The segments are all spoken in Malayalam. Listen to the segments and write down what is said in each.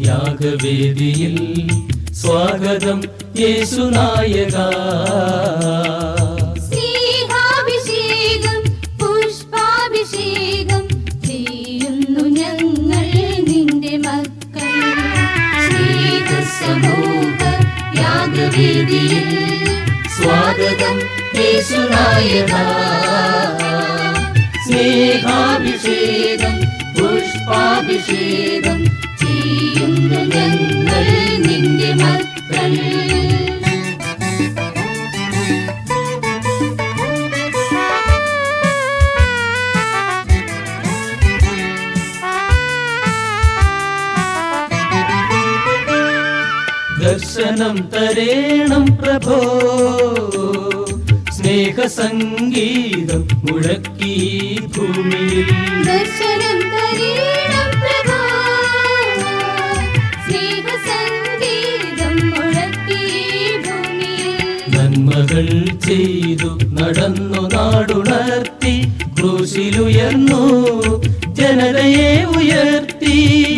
യാഗവേദിയിൽ സ്വാഗതം യേശുനായക. സ്നേഹാഭിഷേകം പുഷ്പാഭിഷേകം ചെയ്യുന്നു ഞങ്ങൾ നിന്റെ മക്കൾ. യാഗവേദിയിൽ സ്വാഗതം യേശുനായക. ദർശനം തരേണം പ്രഭോ. സ്നേഹസംഗീതം മുഴക്കി ഭൂമിയിൽ. നന്മകൾ ചെയ്തു നടന്നു നാടുണർത്തി ക്രൂശിലുയർന്നു ജനതയെ ഉയർത്തി.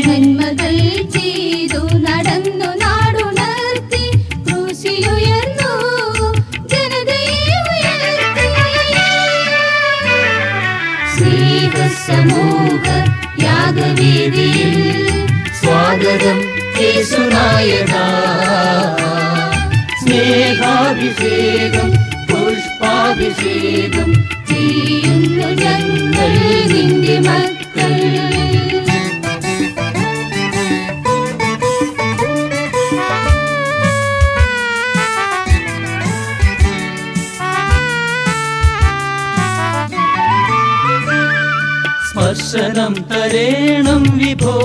നന്മകൾ ചെയ്തു നടന്നു നാടുണർത്തി ക്രൂശിലുയർന്നു ജനതയെ ഉയർത്തി. സ്നേഹസമൂഹ യാഗവേദിയിൽ സ്വാഗതം യേശുനായക സ്നേഹാഭിഷേകം പുഷ്പാഭിഷേകം ചെയ്യുന്നു ഞങ്ങൾ നിന്റെ മക്കൾ സ്പർശനം തരേണം വിഭോ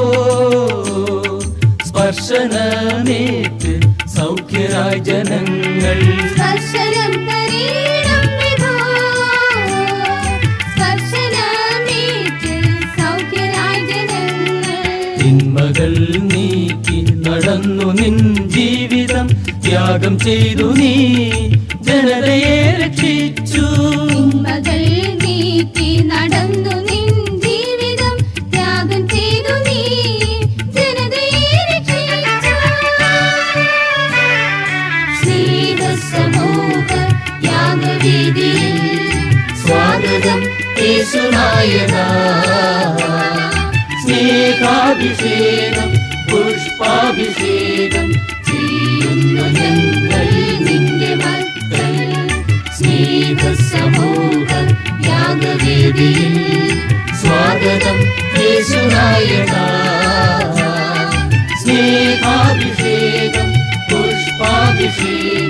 സ്പർശനമേറ്റ് സൗഖ്യരായ ജനങ്ങൾ. സ്പർശനം തരീണം തിന്മകൾ നീക്കി നടന്നു നിൻ ജീവിതം ത്യാഗം ചെയ്തു നീ. സ്നേഹസമൂഹ യാഗവേദിയിൽ സ്വാഗതം യേശുനായക. സ്നേഹാഭിഷേകം പുഷ്പാഭിഷേകം ചെയ്യുന്നു ഞങ്ങൾ നിന്റെ മക്കൾ. സ്വാഗതം യേശുനായക. സ്നേഹാഭിഷേകം പുഷ്പാഭിഷേകം